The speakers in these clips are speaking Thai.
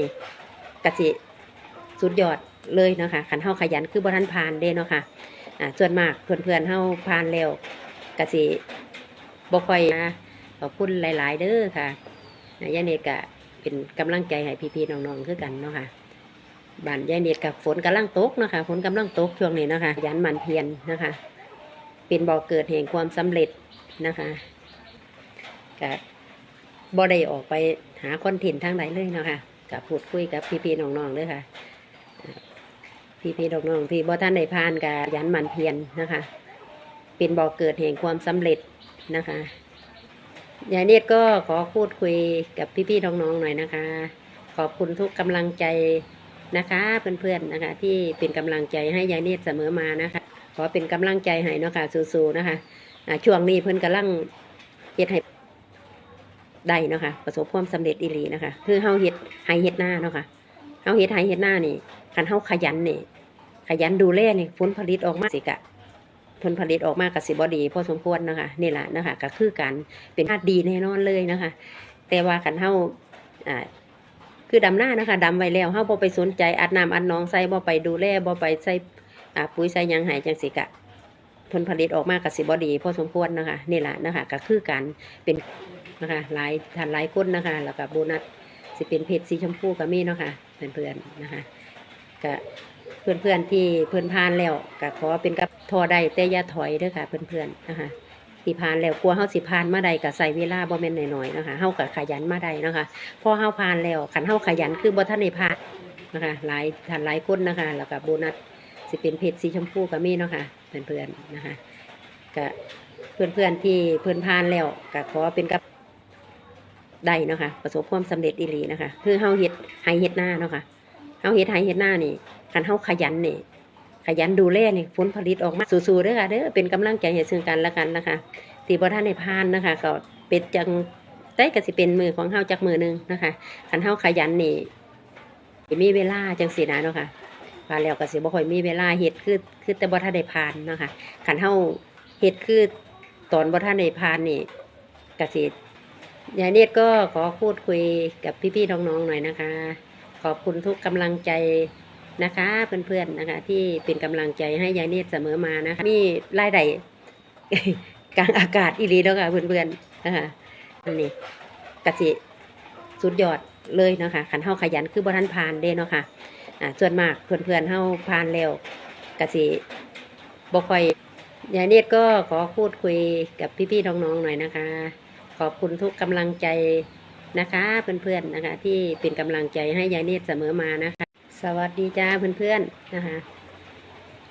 นี่กะสิสุดยอดเลยเนาะคะขันเฮาขยันคือบทันผ่านเด้เนาะค่ะอ่าส่วนมากเพื่อนๆเฮาผ่านแล้วกะสิบ่ค่อยนะขอบคุณหลาย ๆ เด้อค่ะอ่ายายเนตกะเป็นกำลังใจให้พี่ๆน้องๆคือกันเนาะค่ะบ้านยายเนตกับฝนกำลังตกเนาะคะฝนกำลังตกช่วงนี้เนาะคะยันมันเพียรนะคะ เป็นบ่อเกิดแห่งความสำเร็จนะคะกะบ่ได้ออกไปหาคอนเทนต์ทางไหนเลยเนาะค่ะ กับพูดคุยกับพี่ๆน้องๆเลยค่ะ พี่ๆน้องๆที่บ่ท่านได้ผ่านกะยันมันเพียรนะคะ เป็นบ่อเกิดแห่งความสำเร็จนะคะยายเนตรก็ขอพูดคุยกับพี่ๆน้องๆหน่อยนะคะ ขอบคุณทุกกำลังใจนะคะเพื่อนๆนะคะ ที่เป็นกำลังใจให้ยายเนตรเสมอมานะคะ ขอเป็นกำลังใจให้นะคะสู้ๆนะคะช่วงนี้เพิ่นกำลังเฮ็ดให้ ได้นะคะ ประสบความสำเร็จอีหลีนะคะ คือเฮาเฮ็ดให้เฮ็ดหน้าเนาะค่ะเฮาเฮ็ดให้เฮ็ดหน้านี่คันเฮาขยันนี่ขยันดูแลนี่ผลผลิตออกมาสิกะผลผลิตออกมากับสิบอดีพอสมควรนะคะนี่แหละนะคะก็คือการเป็นธาตุดีแน่นอนเลยนะคะ แต่ว่าขันเฮาอ่าคือดำหน้านะคะดำไว้แล้วเฮาบ่ไปสนใจอัดน้ำอัดน้องใส่บ่ไปดูแลบ่ไปใส่อ่าปุ๋ยใส่ยังหายจังสิกะผลผลิตออกมากับสิบอดีพอสมควรนะคะนี่แหละนะคะก็คือการเป็น นะคะหลายทานหลายคนนะคะ แล้วก็โบนัสสิเป็นเพชรสีชมพูก็มีเนาะค่ะเพื่อนๆนะคะก็เพื่อนๆที่เพื่อนพานแล้วก็ขอเป็นกับทอได้แต่อย่าถอยเด้อค่ะ เพื่อนๆนะคะที่พานแล้วกลัวเฮาสิพานมาใดก็ใส่เวลาบ่แม่นน้อยๆนะคะเฮาก็ขยันมาใดนะคะพอเฮาพานแล้วคันเฮาขยันคือบ่ทันได้พานนะคะหลายทานหลายคนนะคะ แล้วก็โบนัสสิเป็นเพชรสีชมพูก็มีเนาะค่ะเพื่อนๆนะคะก็เพื่อนๆที่เพื่อนพานแล้วก็ขอเป็นกับ ได้เนาะค่ะประสบความสำเร็จอีหลีนะคะ คือเฮาเฮ็ดให้เฮ็ดหน้าเนาะค่ะเฮาเฮ็ดให้เฮ็ดหน้านี่คันเฮาขยันนี่ขยันดูแลนี่ผลผลิตออกมาสู้ๆเด้อค่ะเด้อเป็นกำลังใจให้ซึ่งกันและกันนะคะที่บ่ท่านได้พานนะคะ ก็เป็นจังได้ก็สิเป็นมือของเฮาจักมือหนึงนะคะคันเฮาขยันนี่สิมีเวลาจังสินะเนาะค่ะผ่าแล้วก็สิบ่ค่อยมีเวลาเฮ็ดคือคือแต่บ่ทันได้ผ่านเนาะค่ะคันเฮาเฮ็ดคือตอนบ่ทันได้ผ่านนี่ก็สิ ยายเนตรก็ขอพูดคุยกับพี่ๆน้องๆหน่อยนะคะ ขอบคุณทุกกำลังใจนะคะเพื่อนๆนะคะ ที่เป็นกำลังใจให้ยายเนตรเสมอมานะคะมีรายได้กลางอากาศอีหลีเนาะค่ะเพื่อนๆนะคะอันนี้ก็สิสุดยอดเลยเนาะค่ะคันเฮาขยันคือบทันผ่านเด้เนาะค่ะอ่าส่วนมากเพื่อนๆเฮาผ่านแล้วกสิบ่ค่อยยายเนตรก็ขอพูดคุยกับพี่ๆน้องๆหน่อยนะคะ ขอบคุณทุกกำลังใจนะคะเพื่อนๆนะคะ ที่เป็นกำลังใจให้ยายเนตรเสมอมานะคะ สวัสดีจ้าเพื่อนๆนะคะ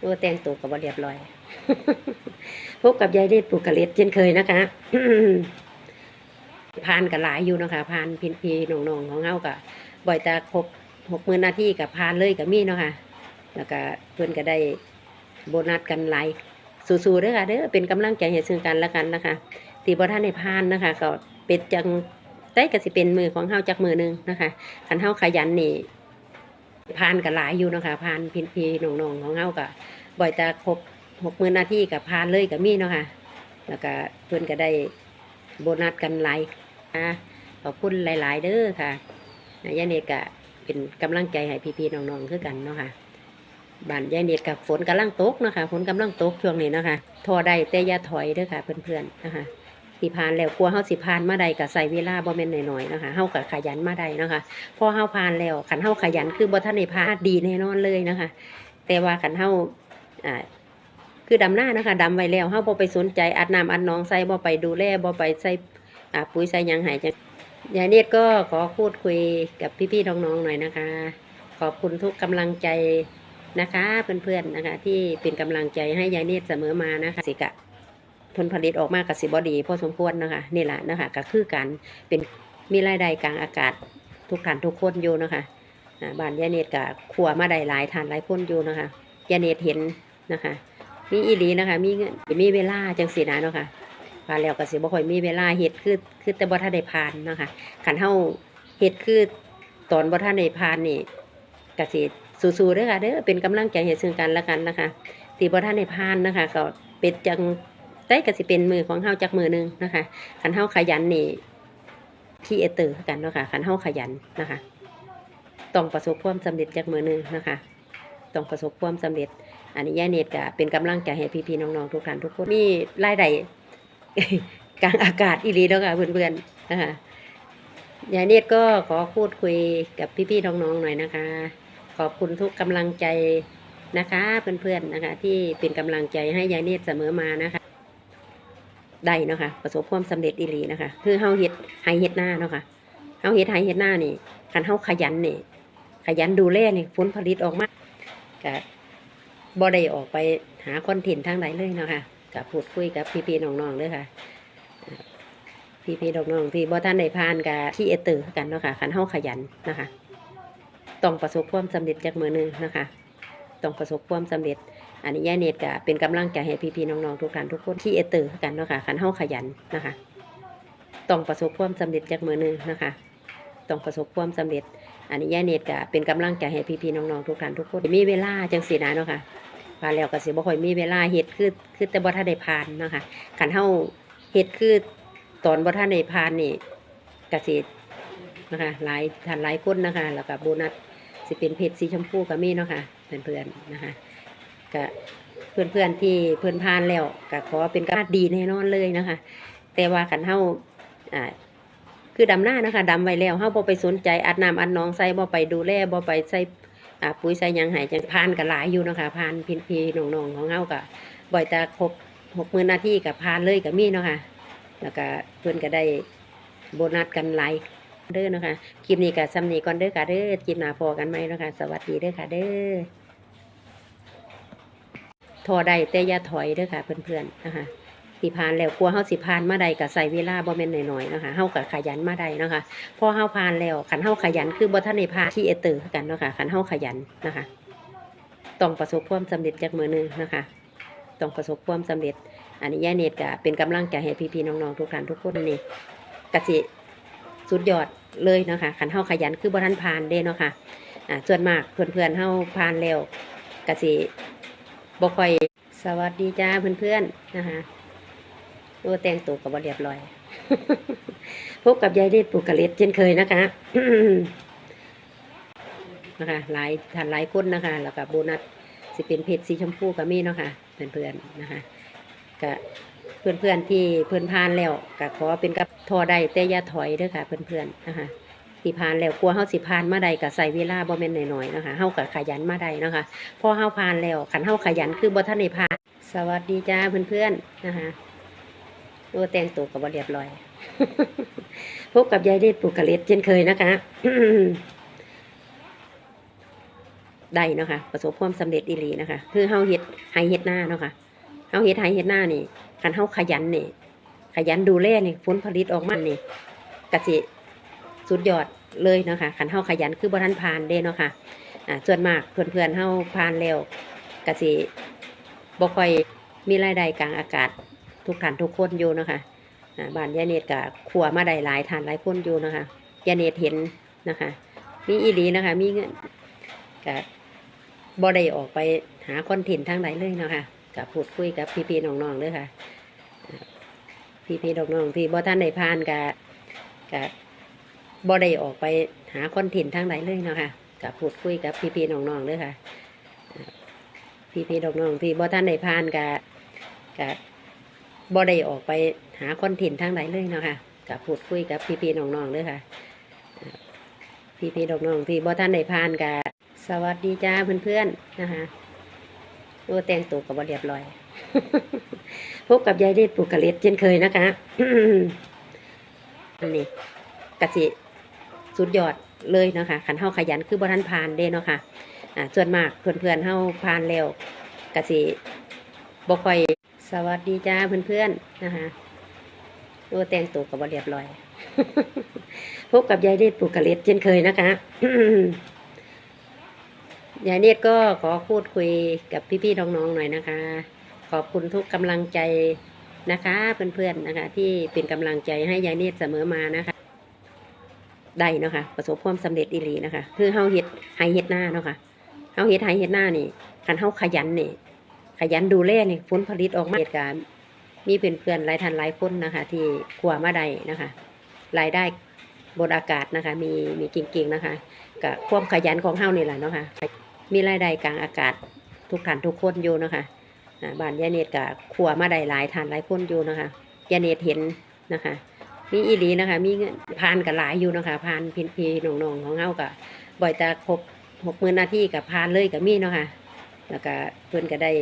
โอ้แต่งตัวกับว่าเรียบร้อย พบกับยายเนตรปูกกะเล็ดเช่นเคยนะคะผ่านกันหลายอยู่นะคะผ่านพี่พี่ๆน้องๆของเฮากับบ่อยตาครบหกหมื่นนาทีกับพานเลยกับมี่เนาะค่ะแล้วก็เพื่อนก็ได้โบนัสกันหลายสู้ๆเด้อค่ะเด้อเป็นกำลังใจให้ซึ่งกันและกันนะคะ ตีบ่ท่านในพานนะคะ ก็เป็นจังได้ก็สิเป็นมือของเฮาจักมือหนึงนะคะคันเฮาขยันนี่พานกันหลายอยู่นะคะพานพี่พี่น้องๆของเฮาก็บ่อยตาครบหกหมื่นนาทีกับพานเลยกับมีเนาะค่ะแล้วก็เพื่อนก็ได้โบนัสกันหลายอะขอบคุณหลาย ๆ เด้อค่ะยายเนตกะเป็นกำลังใจให้พี่ๆน้องๆคือกันเนาะค่ะบ้านยายเนตกับฝนกำลังตกเนาะคะฝนกำลังตกช่วงนี้เนาะคะทอได้แต่อย่าถอยเด้อค่ะเพื่อนๆนะคะ ที่ผ่านแล้วกลัวเฮาสิผ่านมาใดก็ใส่เวลาบ่แม่นน้อยๆนะคะเฮาก็ขยันมาใดนะคะพอเฮาผ่านแล้วคันเฮาขยันคือบ่ทันได้ผ่านดีแน่นอนเลยนะคะ แต่ว่าคันเฮาอ่าคือดำหน้านะคะดำไว้แล้วเฮาบ่ไปสนใจอัดน้ำอัดน้องใส่บ่ไปดูแลบ่ไปใส่อ่าปุ๋ยใส่ยังให้จังยายเนตรก็ขอพูดคุยกับพี่ๆน้องๆหน่อยนะคะ ขอบคุณทุกกำลังใจนะคะเพื่อนๆนะคะ ที่เป็นกำลังใจให้ยายเนตรเสมอมานะคะสิกะ ผลผลิตออกมากับสิบอดีพอสมควรนะคะนี่แหละนะคะก็คือการเป็นมีรายได้กลางอากาศทุกท่านทุกคนอยู่นะคะบ้านยาเนตกับครัวมาได้หลายทานหลายคนอยู่นะคะยาเนตเห็นนะคะ มีอีหลีนะคะ มีเงินมีเวลาจังสีนะเนาะค่ะผ่านแล้วก็สิบ่ค่อยมีเวลาเฮ็ดคือคือแต่บ่ทันได้ผ่านนะคะคันเฮาเฮ็ดคือตอนบ่ทันได้ผ่านนี่กสิสู้ๆเด้อค่ะเด้อเป็นกำลังใจให้ซึ่งกันและกันนะคะที่บ่ทันได้ผ่านนะคะ ก็เป็นจัง ได้ก็สิเป็นมือของเฮาจักมือหนึงนะคะคันเฮาขยันนี่พี่เอเตอร์กันเนาะค่ะคันเฮาขยันนะคะต้องประสบความสำเร็จจากมือหนึงนะคะต้องประสบความสำเร็จ อันนี้ย่าเนตก็เป็นกำลังใจให้พี่ๆน้องๆทุกท่านทุกคนมีรายได้กลางอากาศอีหลีแล้วค่ะเพื่อนๆนะคะยายเนตก็ขอพูดคุยกับพี่ๆน้องๆหน่อยนะคะ ขอบคุณทุกกำลังใจนะคะเพื่อนๆนะคะ ที่เป็นกำลังใจให้ยายเนตเสมอมานะคะ ได้เนาะคะ ประสบความสำเร็จอีหลีนะคะ คือเฮาเฮ็ดไฮเฮ็ดหน้าเนาะค่ะเฮาเฮ็ดไฮเฮ็ดหน้านี่คันเฮาขยันนี่ขยันดูแลนี่ผลผลิตออกมาก็บ่ได้ออกไปหาคอนเทนต์ทางใดเลยเนาะค่ะกับพูดคุยกับพี่ๆน้องๆเลยค่ะอ่พี่ๆน้องๆที่บ่ท่านได้ผ่านกับที่เอเตอร์กันเนาะค่ะคันเฮาขยันนะคะ ต้องประสบความสำเร็จจากมือหนึงนะคะ ต้องประสบความสำเร็จ อันนี้ย่าเนตก็เป็นกำลังใจให้พี่ๆน้องๆทุกท่านทุกคนที่เอเตอร์กันเนาะค่ะคันเฮาขยันนะคะต้องประสบความสำเร็จจากมือหนึ่งนะคะต้องประสบความสำเร็จ อันนี้ย่าเนตก็เป็นกำลังใจให้พี่ๆน้องๆทุกท่านทุกคนมีเวลาจังสีนะเนาะค่ะผ่าแล้วก็สิบ่ค่อยมีเวลาเฮ็ดคือคือแต่บ่ทันได้ผ่านเนาะค่ะคันเฮาเฮ็ดคือตอนบ่ทันได้ผ่านนี่ก็สินะคะหลายท่านหลายคนนะคะแล้วก็โบนัสสิเป็นเพชรสีชมพูก็มีเนาะค่ะ เพื่อนๆนะคะก็เพื่อนๆที่เพื่อนพานแล้วก็ขอเป็นกำลังดีแน่นอนเลยนะคะ แต่ว่าขันเฮาอ่าคือดำหน้านะคะดำไว้แล้วเฮาบ่ไปสนใจอัดน้ำอัดน้องใส่บ่ไปดูแลบ่ไปใส่อ่าปุ๋ยใส่ยังให้จังพานก็หลายอยู่นะคะพานพี่พี่ๆน้องๆของเฮาก็บ่อยแต่หกหกหมื่นนาทีกับพานเลยก็มีเนาะค่ะแล้วก็เพื่อนก็ได้โบนัสกันหลาย เด้อนะคะคลิปนี้ก็ซ้ำนี้ก่อนเด้อค่ะเด้อคลิปหน้าพอกันไหมนะคะสวัสดีเด้อค่ะเด้อทอได้แต่อย่าถอยเด้อค่ะเพื่อนๆนะคะสิผ่านแล้วกลัวเฮาสิผ่านมาได้ก็ใส่เวลาบ่แม่นน้อยๆนะคะเฮาก็ขยันมาได้เนะคะพอเฮาผ่านแล้วคันเฮาขยันคือบ่ทันได้ผ่านที่เอเตอร์กันเนาะค่ะคันเฮาขยันนะคะต้องประสบความสำเร็จจากมือหนึงนะคะต้องประสบความสำเร็จ อันนี้ย่าเนตก็เป็นกำลังใจให้พี่ๆน้องๆทุกท่านทุกคนนี่กสิสุดยอด เลยเนาะคะคันเฮาขยันคือบ่ทันผ่านเด้เนาะค่ะอ่าส่วนมากเพื่อนๆเฮาผ่านแล้วกะสิบ่ค่อยสวัสดีจ้าเพื่อนๆนะคะโอ้แต่งตัวกับบเรียบร้อย พบกับยายเด็ดปูกระเล็ดเช่นเคยนะคะนะคะหลายท่านหลายคนนะคะแล้วก็โบนัสสิเป็นเพชรสีชมพูก็มีเนาะค่ะเพื่อนๆนะคะก็ เพื่อนๆที่เพื่อนพานแล้วก็ขอเป็นกับทอได้แต่อย่าถอยเด้อค่ะ เพื่อนๆนะคะที่พานแล้วกลัวเฮาสิพานมาใดก็ใส่เวลาบ่แม่นน้อยๆนะคะเฮาก็ขยันมาใดนะคะพอเฮาพานแล้วขันเฮาขยันคือบ่ทันได้พานสวัสดีจ้าเพื่อนๆนะคะโอ้แต่งตัวกับบเรียบร้อย พบกับยายเด็ดปูกระเล็ดเช่นเคยนะคะได้นะคะประสบความสำเร็จอีหลีนะคะ คือเฮาเฮ็ดไฮเฮ็ดหน้าเนาะค่ะเฮาเฮ็ดไฮเฮ็ดหน้านี่ คันเฮาขยันนี่ขยันดูแลนี่ผลผลิตออกมานี่กะสิสุดยอดเลยเนาะค่ะคันเฮาขยันคือบ่ทันผ่านเด้เนาะค่ะอ่าส่วนมากเพื่อนๆเฮาผ่านแล้วกะสิบ่ค่อยมีรายได้กลางอากาศทุกท่านทุกคนอยู่เนาะค่ะอ่าบ้านยาเนตกับขัวมาได้หลายท่านหลายคนอยู่เนาะค่ะยาเนตเห็นนะคะ มีอีหลีนะคะ มีเงินกับบ่ได้ออกไปหาคอนเทนต์ทางใดเลยเนาะค่ะกับพูดคุยกับพี่ๆน้องๆเลยค่ะอ่า พี่ๆน้องๆที่บ่ท่านได้ผ่านกับกับบ่ได้ออกไปหาคอนเทนต์ทางใดเลยเนาะค่ะกับพูดคุยกับพี่ๆน้องๆเลยค่ะอ่พี่น้องๆที่บ่ท่านได้ผ่านกับกับบ่ได้ออกไปหาคอนเทนต์ทางใดเลยเนาะค่ะกับพูดคุยกับพี่ๆน้องๆเลยค่ะอ่พี่น้องๆที่บ่ท่านได้ผ่านกับสวัสดีจ้าเพื่อนๆนะคะ โอ้แต่งตัวกับบเรียบร้อย พบกับยายเด็ดปูกระเล็ดเช่นเคยนะคะอันนี้กะสิสุดยอดเลยเนาะคะขันเฮาขยันคือบ่ทันผ่านเด้เนาะค่ะอ่าส่วนมากเพื่อนๆเฮาผ่านแล้วกะสิบ่ค่อยสวัสดีจ้าเพื่อนๆนะคะโอ้แต่งตัวกับบเรียบร้อย พบกับยายเด็ดปูกระเล็ดเช่นเคยนะคะ ยายเนตรก็ขอพูดคุยกับพี่ๆน้องๆหน่อยนะคะ ขอบคุณทุกกำลังใจนะคะเพื่อนๆนะคะ ที่เป็นกำลังใจให้ยายเนตรเสมอมานะคะ ได้เนาะค่ะประสบความสำเร็จอีหลีนะคะ คือเฮาเฮ็ดไฮเฮ็ดหน้าเนาะค่ะเฮาเฮ็ดไฮเฮ็ดหน้านี่คันเฮาขยันนี่ขยันดูแลนี่ผลผลิตออกมาเหตุการณ์มีเพื่อนๆหลายท่านหลายคนนะคะ ที่ขัวมาได้นะคะรายได้บนอากาศนะคะ มีมีเก่งๆนะคะกับความขยันของเฮานี่แหละเนาะค่ะ มีรายได้กลางอากาศทุกท่านทุกคนอยู่นะคะบ้านยาเนตกับขัวมาได้หลายท่านหลายคนอยู่นะคะยาเนตเห็นนะคะ มีอีหลีนะคะ มีเงินพานกับหลายอยู่นะคะพานพินพีน้องๆของเฮากับบ่อยตาครบหกหมื่นนาทีกับพานเลยกับมีเนาะค่ะแล้วก็เพื่อนก็ได้